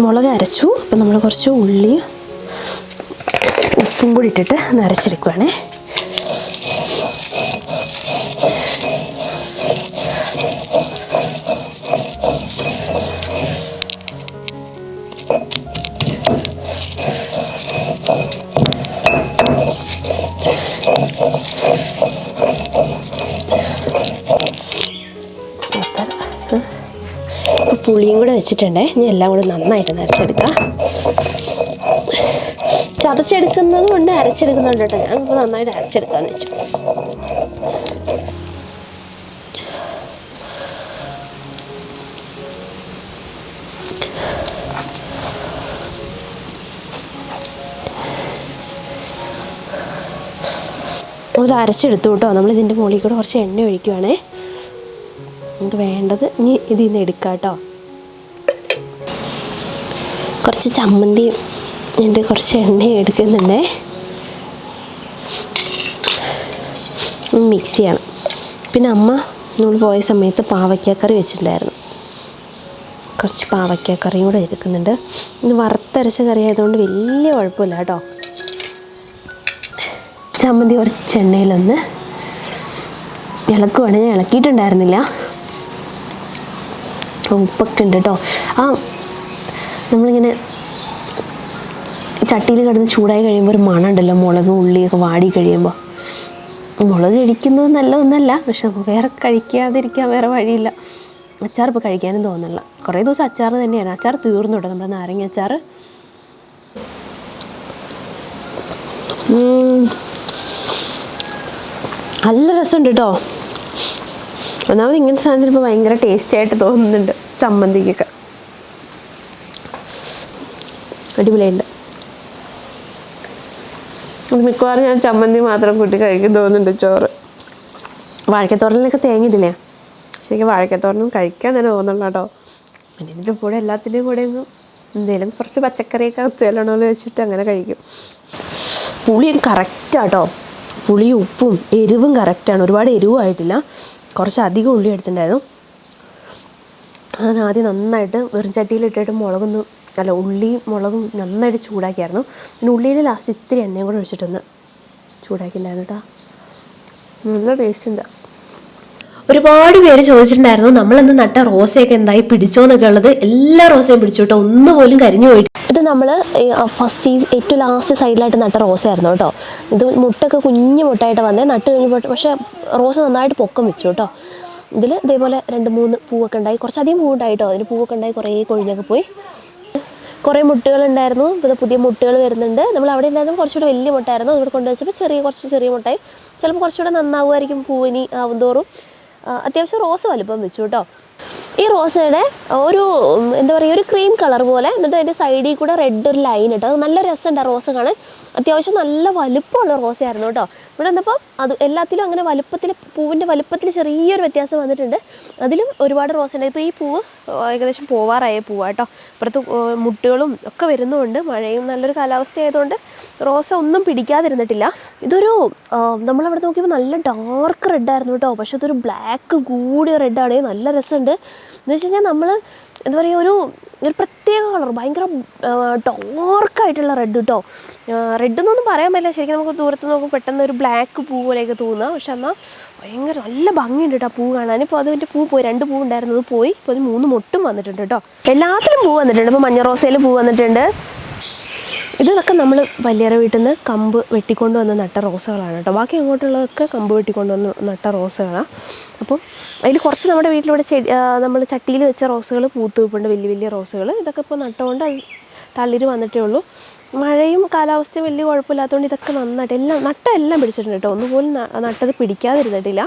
മുളക് അരച്ചു. അപ്പം നമ്മൾ കുറച്ച് ഉള്ളി ഉപ്പും കൂടി ഇട്ടിട്ട് ഒന്ന് പുളിയും കൂടെ വെച്ചിട്ടുണ്ടേ. ഇനി എല്ലാം കൂടെ നന്നായിട്ട് അരച്ചെടുക്കാം ചതച്ചെടുക്കുന്നതും ഉണ്ട്. അരച്ചെടുക്കുന്നുണ്ട് കേട്ടോ ഞാൻ ഇപ്പോൾ നന്നായിട്ട് അരച്ചെടുക്കാന്ന് വെച്ചു. അത് അരച്ചെടുത്തു കേട്ടോ നമ്മൾ ഇതിന്റെ മുകളിൽ കൂടെ കുറച്ച് എണ്ണ ഒഴിക്കുവാണേ. നമുക്ക് വേണ്ടത് ഇനി ഇതിൽ നിന്ന് എടുക്കാം കേട്ടോ കുറച്ച് ചമ്മന്തിയും ഇതിന്റെ കുറച്ച് എണ്ണയും എടുക്കുന്നുണ്ടേ. മിക്സ് ചെയ്യണം. പിന്നെ അമ്മ നമ്മൾ പോയ സമയത്ത് പാവയ്ക്കാക്കറി വെച്ചിട്ടുണ്ടായിരുന്നു. കുറച്ച് പാവയ്ക്കാക്കറിയും കൂടെ എടുക്കുന്നുണ്ട്. ഇത് വറുത്തരച്ച കറി ആയതുകൊണ്ട് വലിയ കുഴപ്പമില്ല കേട്ടോ. ചമ്മന്തി കുറച്ച് എണ്ണയിലൊന്ന് ഇളക്കുവാണ്. ഞാൻ ഇളക്കിയിട്ടുണ്ടായിരുന്നില്ല. ഉപ്പൊക്കെ ഉണ്ട് കേട്ടോ. ആ നമ്മളിങ്ങനെ ചട്ടിയിൽ കിടന്ന് ചൂടായി കഴിയുമ്പോൾ ഒരു മണം ഉണ്ടല്ലോ മുളക് ഉള്ളിയൊക്കെ വാടി കഴിയുമ്പോൾ മുളക് കഴിക്കുന്നത് നല്ലതൊന്നല്ല പക്ഷെ നമുക്ക് വേറെ കഴിക്കാതിരിക്കാൻ വേറെ വഴിയില്ല. അച്ചാർ ഇപ്പോൾ കഴിക്കാനും തോന്നില്ല കുറേ ദിവസം അച്ചാർ തന്നെയാണ്. അച്ചാർ തീർന്നു നമ്മുടെ നാരങ്ങ അച്ചാർ. നല്ല രസമുണ്ട് കേട്ടോ. ഒന്നാമത് ഇങ്ങനത്തെ സാധനത്തിന് ഇപ്പോൾ ഭയങ്കര ടേസ്റ്റി ആയിട്ട് തോന്നുന്നുണ്ട് ചമ്മന്തിക്കൊക്കെ. അടിപൊളിയുണ്ട്. മിക്കവാറും ഞാൻ ചമ്മന്തി മാത്രം കൂട്ടി കഴിക്കാൻ തോന്നുന്നുണ്ട് ചോറ്. വാഴക്കത്തോരനിലൊക്കെ തേങ്ങ ഇടില്ലേ ശരിക്കും വാഴക്കത്തോരനും കഴിക്കാൻ തന്നെ തോന്നുന്നുള്ളൂ കേട്ടോ. പിന്നെ ഇതിന്റെ കൂടെ എല്ലാത്തിന്റെയും കൂടെ ഒന്ന് എന്തെങ്കിലും കുറച്ച് പച്ചക്കറിയൊക്കെ ചെല്ലണമെന്ന് വെച്ചിട്ട് അങ്ങനെ കഴിക്കും. പുളിയും കറക്റ്റാട്ടോ പുളിയും ഉപ്പും എരിവും കറക്റ്റാണ് ഒരുപാട് എരിവായിട്ടില്ല കുറച്ച് അധികം ഉള്ളി എടുത്തിട്ടുണ്ടായിരുന്നു. അത് ആദ്യം നന്നായിട്ട് വെറും ചട്ടിയിലിട്ടിട്ട് മുളകൊന്ന് അല്ല ഉള്ളിയും മുളകും നന്നായിട്ട് ചൂടാക്കിയായിരുന്നു. പിന്നെ ഉള്ളിയിൽ ലാസ്റ്റ് ഇത്തിരി എണ്ണയും കൂടെ ഒഴിച്ചിട്ടൊന്ന് ചൂടാക്കിയിട്ടുണ്ടായിരുന്നു നല്ല ടേസ്റ്റ് ഉണ്ട്. ഒരുപാട് പേര് ചോദിച്ചിട്ടുണ്ടായിരുന്നു നമ്മളെന്ന് നട്ട റോസയൊക്കെ എന്തായി? പിടിച്ചോ എന്നൊക്കെ ഉള്ളത്? എല്ലാ റോസയും പിടിച്ചു കേട്ടോ ഒന്നുപോലും കരിഞ്ഞു പോയിട്ട് ഇത് നമ്മൾ ഫസ്റ്റ് ഈ ഏറ്റവും ലാസ്റ്റ് സൈഡിലായിട്ട് നട്ട റോസയായിരുന്നു കേട്ടോ ഇത് മുട്ടൊക്കെ കുഞ്ഞു മുട്ടായിട്ട് വന്നേ. നട്ട് കഴിഞ്ഞപ്പോൾ പക്ഷേ റോസ് നന്നായിട്ട് പൊക്കം വെച്ചു കേട്ടോ ഇതിൽ ഇതേപോലെ രണ്ട് മൂന്ന് പൂവൊക്കെ ഉണ്ടായി. കുറച്ചധികം പൂവുണ്ടായി കേട്ടോ അതിന് പൂവൊക്കെ ഉണ്ടായി കുറേ കൊഴിഞ്ഞൊക്കെ പോയി. കുറേ മുട്ടുകളുണ്ടായിരുന്നു. ഇപ്പോൾ ദാ പുതിയ മുട്ടുകൾ വരുന്നുണ്ട്. നമ്മൾ അവിടെ ഉണ്ടായിരുന്നു കുറച്ചുകൂടെ വലിയ മുട്ടായിരുന്നു. ഇവിടെ കൊണ്ടുവച്ചപ്പോൾ ചെറിയ കുറച്ച് ചെറിയ മുട്ടായി. ചിലപ്പോൾ കുറച്ചുകൂടെ നന്നാവുമായിരിക്കും പൂവിനി ആവും തോറും ആ, അത്യാവശ്യം റോസ് വലിപ്പം വെച്ചു കേട്ടോ. ഈ റോസയുടെ ഒരു എന്താ പറയുക ഒരു ക്രീം കളർ പോലെ എന്നിട്ട് അതിന്റെ സൈഡിൽ കൂടെ റെഡ് ഒരു ലൈൻ ഇട്ട്. അത് നല്ല രസമുണ്ട് ആ റോസ് കാണാൻ. അത്യാവശ്യം നല്ല വലുപ്പമുള്ള റോസയായിരുന്നു കേട്ടോ. ഇവിടെ വന്നപ്പോൾ അത് എല്ലാത്തിലും അങ്ങനെ വലുപ്പത്തിൽ പൂവിന്റെ വലുപ്പത്തിൽ ചെറിയൊരു വ്യത്യാസം വന്നിട്ടുണ്ട്. അതിലും ഒരുപാട് റോസ് ഉണ്ട് ഇപ്പോൾ ഈ പൂവ് ഏകദേശം പോവാറായ പൂവാട്ടോ ഇപ്പുറത്ത് മുട്ടുകളും ഒക്കെ വരുന്നുമുണ്ട്. മഴയും നല്ലൊരു കാലാവസ്ഥ ആയതുകൊണ്ട് റോസ ഒന്നും പിടിക്കാതിരുന്നിട്ടില്ല. ഇതൊരു നമ്മളവിടെ നോക്കിയപ്പോൾ നല്ല ഡാർക്ക് റെഡ് ആയിരുന്നു കേട്ടോ. പക്ഷെ ഇതൊരു ബ്ലാക്ക് കൂടിയ റെഡാണ് നല്ല രസമുണ്ട്. എന്ന് വെച്ച് കഴിഞ്ഞാൽ നമ്മൾ എന്താ പറയുക ഒരു ഒരു പ്രത്യേക കളർ ഭയങ്കര ഡോർക്കായിട്ടുള്ള റെഡ് കേട്ടോ റെഡ് എന്നൊന്നും പറയാൻ പറ്റില്ല. ശരിക്കും നമുക്ക് ദൂരത്ത് നോക്കുമ്പോൾ പെട്ടെന്ന് ഒരു ബ്ലാക്ക് പൂ പോലെയൊക്കെ തോന്നുക പക്ഷെ എന്നാൽ ഭയങ്കര നല്ല ഭംഗിയുണ്ട് കേട്ടോ പൂ കാണാൻ. ഇപ്പോൾ അതിന്റെ പൂ പോയി. രണ്ട് പൂ ഉണ്ടായിരുന്നത് പോയി. ഇപ്പോൾ അത് മൂന്ന് മൊട്ടും വന്നിട്ടുണ്ട് കേട്ടോ എല്ലാത്തിലും പൂ വന്നിട്ടുണ്ട്. ഇപ്പോൾ മഞ്ഞ റോസയിൽ പൂ വന്നിട്ടുണ്ട്. ഇതൊക്കെ നമ്മൾ വലിയറ വീട്ടിൽ നിന്ന് കമ്പ് വെട്ടിക്കൊണ്ട് വന്ന് നട്ട റോസകളാണ് കേട്ടോ. ബാക്കി അങ്ങോട്ടുള്ളതൊക്കെ കമ്പ് വെട്ടിക്കൊണ്ട് വന്ന് നട്ട റോസകളാണ് അപ്പോൾ അതിൽ കുറച്ച് നമ്മുടെ വീട്ടിലിവിടെ ചെടി നമ്മൾ ചട്ടിയിൽ വെച്ച റോസുകൾ പൂത്ത് വെപ്പുണ്ട് വലിയ വലിയ റോസുകൾ ഇതൊക്കെ ഇപ്പോൾ നട്ടുകൊണ്ട് അത് തളിര് വന്നിട്ടേ ഉള്ളൂ. മഴയും കാലാവസ്ഥയും വലിയ കുഴപ്പമില്ലാത്തതുകൊണ്ട് ഇതൊക്കെ നന്നായിട്ട് എല്ലാം നട്ട എല്ലാം പിടിച്ചിട്ടുണ്ട് കേട്ടോ. ഒന്നുപോലും നട്ടത് പിടിക്കാതിരുന്നിട്ടില്ല.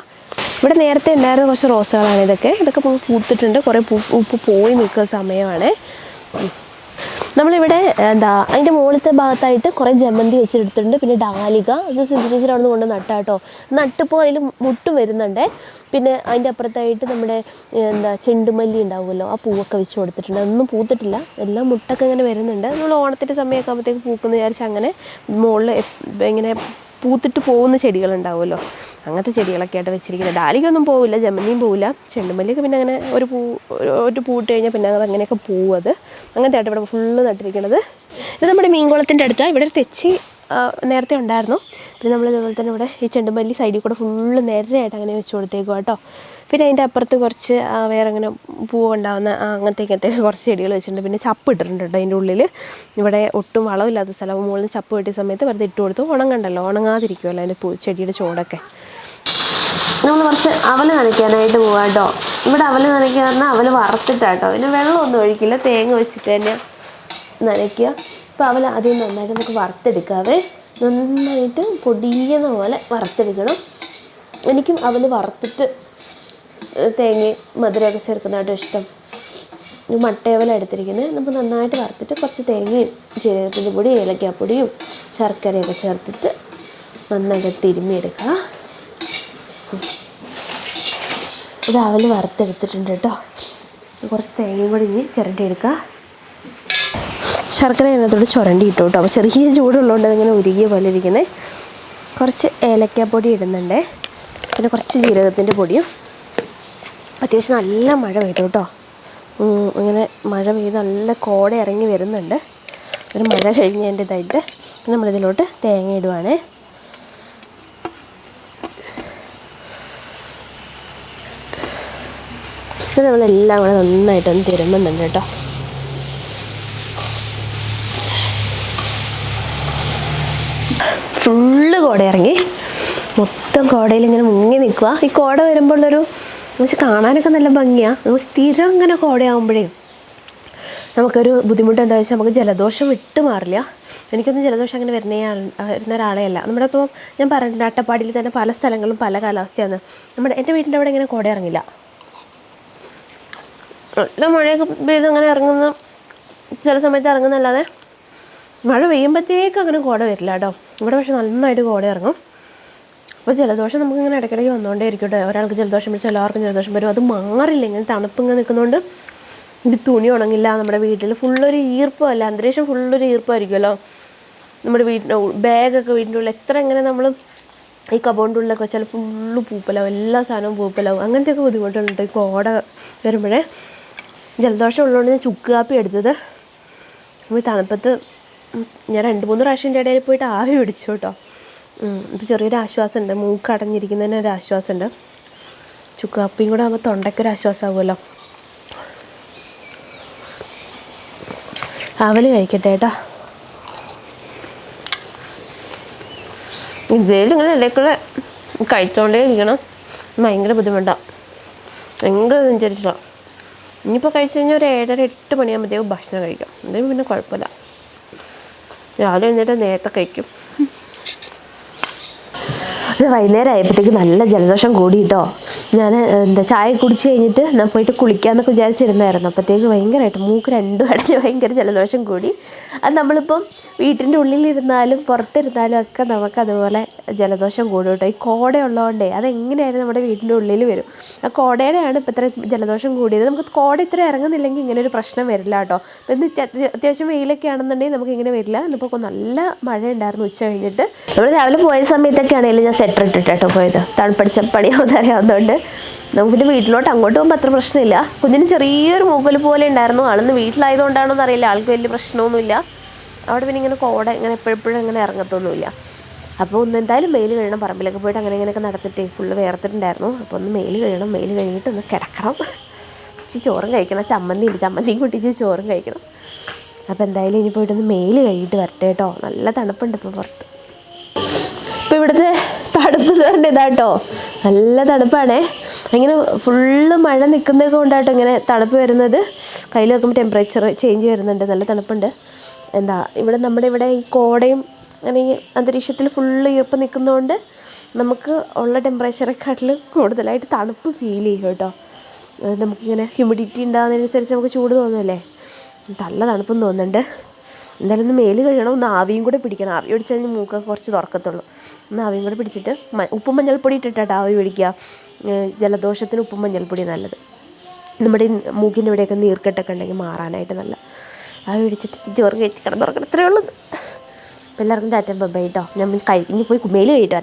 ഇവിടെ നേരത്തെ ഉണ്ടായിരുന്ന കുറച്ച് റോസുകളാണ് ഇതൊക്കെ. ഇതൊക്കെ പൂത്തിട്ടുണ്ട്. കുറേ പൂ ഉപ്പ് പോയി നിൽക്കുന്ന സമയമാണ്. നമ്മളിവിടെ എന്താ അതിന്റെ മുകളിലത്തെ ഭാഗത്തായിട്ട് കുറേ ജമന്തി വെച്ചെടുത്തിട്ടുണ്ട് പിന്നെ ഡാലിക ഇത് സിന്ധിച്ചേച്ചിട്ട് അവിടെ കൊണ്ട് നട്ടാട്ടോ. നട്ടിപ്പോൾ അതിൽ മുട്ടും വരുന്നുണ്ട്. പിന്നെ അതിന്റെ അപ്പുറത്തായിട്ട് നമ്മുടെ എന്താ ചെണ്ടുമല്ലി ഉണ്ടാവുമല്ലോ ആ പൂവൊക്കെ വെച്ച് കൊടുത്തിട്ടുണ്ട്. അതൊന്നും പൂത്തിട്ടില്ല. എല്ലാം മുട്ടൊക്കെ ഇങ്ങനെ വരുന്നുണ്ട്. നമ്മൾ ഓണത്തിന്റെ സമയമൊക്കെ ആകുമ്പോഴത്തേക്ക് പൂക്കുന്ന വിചാരിച്ച് അങ്ങനെ മുകളിൽ ഇങ്ങനെ പൂത്തിട്ട് പോകുന്ന ചെടികളുണ്ടാവുമല്ലോ. അങ്ങനത്തെ ചെടികളൊക്കെ ആയിട്ട് വെച്ചിരിക്കുന്നത് ഡാലിക്കൊന്നും പോവില്ല ജമന്തിയും പോവില്ല ചെണ്ടുമല്ലിയൊക്കെ പിന്നെ അങ്ങനെ ഒരു പൂ ഒരു- പൂട്ട് കഴിഞ്ഞാൽ പിന്നെ അത് അങ്ങനെയൊക്കെ പോവും അങ്ങനത്തെ ആയിട്ട് ഇവിടെ ഫുള്ള് നട്ടിരിക്കുന്നത് ഇത് നമ്മുടെ മീൻകുളത്തിന്റെ അടുത്താണ് ഇവിടെ ഒരു തെച്ചി നേരത്തെ ഉണ്ടായിരുന്നു. പിന്നെ നമ്മൾ ഇതുപോലെ തന്നെ ഇവിടെ ഈ ചെണ്ടുമല്ലി സൈഡിൽ കൂടെ ഫുള്ള് നേരെയായിട്ട് അങ്ങനെ വെച്ച് കൊടുത്തേക്കും കേട്ടോ പിന്നെ അതിന്റെ അപ്പുറത്ത് കുറച്ച് വേറെ അങ്ങനെ പൂവുണ്ടാകുന്ന അങ്ങനത്തെ ഇങ്ങനത്തെ കുറച്ച് ചെടികൾ വെച്ചിട്ടുണ്ട്. പിന്നെ ചപ്പ് ഇട്ടിട്ടുണ്ട് കേട്ടോ അതിന്റെ ഉള്ളിൽ ഇവിടെ ഒട്ടും വളമില്ലാത്ത സ്ഥലം. മുകളിൽ ചപ്പ് കെട്ടിയ സമയത്ത് വെറുതെ ഇട്ട് കൊടുത്തു. ഉണങ്ങണ്ടല്ലോ. ഉണങ്ങാതിരിക്കുമല്ലോ അതിന്റെ പൂ ചെടിയുടെ ചോടൊക്കെ. നമ്മൾ കുറച്ച് അവൽ നനയ്ക്കാനായിട്ട് പോവാം കേട്ടോ. ഇവിടെ അവൽ നനയ്ക്കുക പറഞ്ഞാൽ അവൽ വറുത്തിട്ടാട്ടോ പിന്നെ വെള്ളമൊന്നും ഒഴിക്കില്ല. തേങ്ങ വെച്ചിട്ട് തന്നെ നനയ്ക്കുക. ഇപ്പോൾ അവൽ ആദ്യം നന്നായിട്ട് നമുക്ക് വറുത്തെടുക്കാവേ. നന്നായിട്ട് പൊടിയുന്ന പോലെ വറുത്തെടുക്കണം. എനിക്കും അവൽ വറുത്തിട്ട് തേങ്ങയും മധുരമൊക്കെ ചേർക്കുന്നതായിട്ട് ഇഷ്ടം. മട്ടയവല എടുത്തിരിക്കുന്നത്. നമുക്ക് നന്നായിട്ട് വറുത്തിട്ട് കുറച്ച് തേങ്ങയും ജീരകത്തിന്റെ പൊടി ഏലക്കാപ്പൊടിയും ശർക്കരയൊക്കെ ചേർത്തിട്ട് നന്നായിട്ട് തിരുമ്മിയെടുക്കുക. ഇത് അവൽ വറുത്തെടുത്തിട്ടുണ്ട് കേട്ടോ. കുറച്ച് തേങ്ങയും കൂടി ഇനി ചിരണ്ടി എടുക്കുക ശർക്കര അതിനകത്തോട് ചുരണ്ടി ഇട്ടു കേട്ടോ. അപ്പോൾ ചെറിയ ചൂടുള്ളതുകൊണ്ട് അതിങ്ങനെ ഉരുകിയ പോലെ ഇരിക്കുന്നത്. കുറച്ച് ഏലക്കാപ്പൊടി ഇടുന്നുണ്ട്. പിന്നെ കുറച്ച് ജീരകത്തിന്റെ പൊടിയും അത്യാവശ്യം നല്ല മഴ പെയ്തു കേട്ടോ. ഇങ്ങനെ മഴ പെയ്ത് നല്ല കോട ഇറങ്ങി വരുന്നുണ്ട്. ഒരു മഴ കഴിഞ്ഞതിന്റെ ഇതായിട്ട് നമ്മളിതിലോട്ട് തേങ്ങ ഇടുവാണേ. ഇത് നമ്മളെല്ലാം കൂടെ നന്നായിട്ടൊന്ന് തിരുമ്പുന്നുണ്ട് കേട്ടോ. ഫുള്ള് കോട ഇറങ്ങി. മൊത്തം കോടയിൽ ഇങ്ങനെ മുങ്ങി നിൽക്കുക ഈ കോട വരുമ്പോഴൊരു വെച്ച് കാണാനൊക്കെ നല്ല ഭംഗിയാണ് നമ്മൾ സ്ഥിരം ഇങ്ങനെ കോടയാകുമ്പോഴേ നമുക്കൊരു ബുദ്ധിമുട്ട് എന്താ വെച്ചാൽ നമുക്ക് ജലദോഷം വിട്ട് മാറില്ല. എനിക്കൊന്നും ജലദോഷം അങ്ങനെ വരുന്ന വരുന്ന ഒരാളെ അല്ല. നമ്മുടെ ഇപ്പോൾ ഞാൻ പറഞ്ഞിട്ടുണ്ട് അട്ടപ്പാടിയിൽ തന്നെ പല സ്ഥലങ്ങളും പല കാലാവസ്ഥയാണ്. നമ്മുടെ എന്റെ വീടിന്റെ അവിടെ ഇങ്ങനെ കോട ഇറങ്ങില്ല നല്ല മഴയൊക്കെ പെയ്ത് അങ്ങനെ ഇറങ്ങുന്ന ചില സമയത്ത് ഇറങ്ങുന്നല്ലാതെ മഴ പെയ്യുമ്പോഴത്തേക്കും അങ്ങനെ കോട വരില്ല കേട്ടോ. ഇവിടെ പക്ഷെ നന്നായിട്ട് കോട ഇറങ്ങും അപ്പോൾ ജലദോഷം നമുക്ക് ഇങ്ങനെ ഇടയ്ക്കിടയ്ക്ക് വന്നുകൊണ്ടേ ഇരിക്കും കേട്ടോ ഒരാൾക്ക് ജലദോഷം പിടിച്ചാൽ എല്ലാവർക്കും ജലദോഷം വരും. അത് മാറില്ല ഇങ്ങനെ തണുപ്പ് ഇങ്ങനെ നിൽക്കുന്നതുകൊണ്ട് ഇത് തുണി ഉണങ്ങില്ല. നമ്മുടെ വീട്ടിൽ ഫുള്ളൊരു ഈർപ്പമല്ല അന്തരീക്ഷം ഫുള്ളൊരു ഈർപ്പമായിരിക്കുമല്ലോ നമ്മുടെ വീട്ടിന്റെ ബാഗൊക്കെ വീടിന്റെ ഉള്ളിൽ എത്ര ഇങ്ങനെ നമ്മൾ ഈ കബോണിന്റെ ഉള്ളിലൊക്കെ വെച്ചാൽ ഫുള്ള് പൂപ്പലാവും. എല്ലാ സാധനവും പൂപ്പലാവും. അങ്ങനത്തെയൊക്കെ ബുദ്ധിമുട്ടുണ്ട്. ഈ കോട വരുമ്പോഴേ ജലദോഷം ഉള്ളതുകൊണ്ട് ഞാൻ ചുക്ക് കാപ്പി എടുത്തത്. നമ്മൾ തണുപ്പത്ത് ഞാൻ രണ്ട് മൂന്ന് പ്രാവശ്യത്തിന്റെ ഇടയിൽ പോയിട്ട് ആവി പിടിച്ചു കേട്ടോ. ഇപ്പോൾ ചെറിയൊരു ആശ്വാസമുണ്ട് മൂക്ക് അടഞ്ഞിരിക്കുന്നതിന് ഒരു ആശ്വാസമുണ്ട് ചുക്ക് കാപ്പിയും കൂടെ ആകുമ്പോൾ തൊണ്ടയ്ക്കൊരു ആശ്വാസമാകുമല്ലോ അവൽ കഴിക്കട്ടെ കേട്ടോ ഇതേലും ഇങ്ങനെ ഇടയ്ക്കൂടെ കഴിച്ചുകൊണ്ടേ ഇരിക്കണം. ഭയങ്കര ബുദ്ധിമുട്ടാണ് ഭയങ്കര നെഞ്ചരിച്ചില്ല ഇനിയിപ്പോൾ കഴിച്ചു കഴിഞ്ഞാൽ ഒരു ഏഴര എട്ട് മണിയാകുമ്പോഴത്തേക്കും ഭക്ഷണം കഴിക്കാം. എന്തെങ്കിലും പിന്നെ കുഴപ്പമില്ല. രാവിലെ എഴുന്നേറ്റ് നേരത്തെ കഴിക്കും. ഇത് വൈകുന്നേരം ആയപ്പോഴത്തേക്ക് നല്ല ജലദോഷം കൂടി കേട്ടോ ഞാൻ എന്താ ചായ കുടിച്ച് കഴിഞ്ഞിട്ട് ഞാൻ പോയിട്ട് കുളിക്കാമെന്നൊക്കെ വിചാരിച്ചിരുന്നായിരുന്നു. അപ്പോഴത്തേക്ക് ഭയങ്കരമായിട്ട് മൂക്ക് രണ്ടും അടഞ്ഞ് ഭയങ്കര ജലദോഷം കൂടി. അത് നമ്മളിപ്പം വീട്ടിന്റെ ഉള്ളിലിരുന്നാലും പുറത്തിരുന്നാലും ഒക്കെ നമുക്ക് അതുപോലെ ജലദോഷം കൂടും കേട്ടോ. ഈ കോട ഉള്ളതുകൊണ്ടേ അതെങ്ങനെയായാലും നമ്മുടെ വീടിന്റെ ഉള്ളിൽ വരും. ആ കോടയുടെയാണ് ഇപ്പോൾ ഇത്ര ജലദോഷം കൂടിയത്. നമുക്ക് കോട ഇത്ര ഇറങ്ങുന്നില്ലെങ്കിൽ ഇങ്ങനെ ഒരു പ്രശ്നം വരില്ല കേട്ടോ. ഇപ്പം ഇന്ന് അത്യ- അത്യാവശ്യം വെയിലൊക്കെ ആണെന്നുണ്ടെങ്കിൽ നമുക്ക് ഇങ്ങനെ വരില്ല. ഇന്നിപ്പോൾ നല്ല മഴ ഉണ്ടായിരുന്നു ഉച്ച കഴിഞ്ഞിട്ട്. നമ്മൾ രാവിലെ പോയ സമയത്തൊക്കെ ആണെങ്കിലും ഞാൻ സെറ്റർ ഇട്ടിട്ടോ പോയത്. തണുപ്പടിച്ച പണിയാവുന്ന അറിയാവുന്നതുകൊണ്ട് നമുക്ക് പിന്നെ വീട്ടിലോട്ട് അങ്ങോട്ട് പോകുമ്പോൾ അത്ര പ്രശ്നമില്ല. കുഞ്ഞിന് ചെറിയൊരു മൂക്കൽ പോലെ ഉണ്ടായിരുന്നു. ആളൊന്ന് വീട്ടിലായതുകൊണ്ടാണോ എന്നറിയില്ല ആൾക്ക് വലിയ പ്രശ്നമൊന്നുമില്ല. അവിടെ പിന്നെ ഇങ്ങനെ കോട ഇങ്ങനെ എപ്പോഴെപ്പോഴും ഇങ്ങനെ ഇറങ്ങത്തൊന്നുമില്ല. അപ്പോൾ ഒന്ന് എന്തായാലും മെയിൽ കഴിയണം. പറമ്പിലൊക്കെ പോയിട്ട് അങ്ങനെ ഇങ്ങനെയൊക്കെ നടത്തിയിട്ട് ഫുള്ള് വേർത്തിട്ടുണ്ടായിരുന്നു. അപ്പോൾ ഒന്ന് മെയിൽ കഴിയണം. മെയിൽ കഴിഞ്ഞിട്ട് ഒന്ന് കിടക്കണം. ഇച്ചിരി ചോറും കഴിക്കണം. ചമ്മന്തി ഉണ്ട് ചമ്മന്തിയും കൂട്ടിച്ച് ചോറും കഴിക്കണം. അപ്പോൾ എന്തായാലും ഇനി പോയിട്ടൊന്ന് മെയിൽ കഴിയിട്ട് വരട്ടെ കേട്ടോ. നല്ല തണുപ്പുണ്ട് ഇപ്പോൾ പുറത്ത്. ഇവിടുത്തെ തണുപ്പ് സാറിന്റെ ഇതാട്ടോ നല്ല തണുപ്പാണേ. ഇങ്ങനെ ഫുള്ള് മഴ നിൽക്കുന്നത് കൊണ്ടാട്ടോ ഇങ്ങനെ തണുപ്പ് വരുന്നത്. കയ്യിൽ വെക്കുമ്പോൾ ടെമ്പറേച്ചർ ചേഞ്ച് വരുന്നുണ്ട്. നല്ല തണുപ്പുണ്ട്. എന്താ ഇവിടെ നമ്മുടെ ഇവിടെ ഈ കോടയും അങ്ങനെ ഈ അന്തരീക്ഷത്തിൽ ഫുള്ള് ഈർപ്പം നിൽക്കുന്നതുകൊണ്ട് നമുക്ക് ഉള്ള ടെമ്പറേച്ചറെക്കാട്ടിലും കൂടുതലായിട്ട് തണുപ്പ് ഫീൽ ചെയ്യും കേട്ടോ. നമുക്കിങ്ങനെ ഹ്യൂമിഡിറ്റി ഉണ്ടാകുന്നതിനനുസരിച്ച് നമുക്ക് ചൂട് തോന്നുമല്ലേ നല്ല തണുപ്പെന്ന് തോന്നുന്നുണ്ട്. എന്തായാലും ഒന്ന് മേൽ കഴുകണം ഒന്ന് ആവിയും കൂടെ പിടിക്കണം. ആവി പിടിച്ച് കഴിഞ്ഞ് മൂക്കൊക്കെ കുറച്ച് തുറക്കത്തുള്ളൂ. ഒന്ന് ആവിയും കൂടെ പിടിച്ചിട്ട് ഉപ്പും മഞ്ഞൾപ്പൊടി ഇട്ടിട്ടാണ് ആവി പിടിക്കുക. ജലദോഷത്തിന് ഉപ്പും മഞ്ഞൾപ്പൊടി നല്ലത്. നമ്മുടെ മൂക്കിന്റെ ഇവിടെയൊക്കെ നീർക്കെട്ടൊക്കെ ഉണ്ടെങ്കിൽ മാറാനായിട്ട് നല്ല. ആവി പിടിച്ചിട്ട് ചോറ് കഴിച്ച് കിടന്നുറക്കണം ഇത്രയേ ഉള്ളൂ. എല്ലാവർക്കും ടാറ്റം ബൈ കേട്ടോ ഞാൻ കഴിഞ്ഞ് പോയി മേൽ കഴിയിട്ട്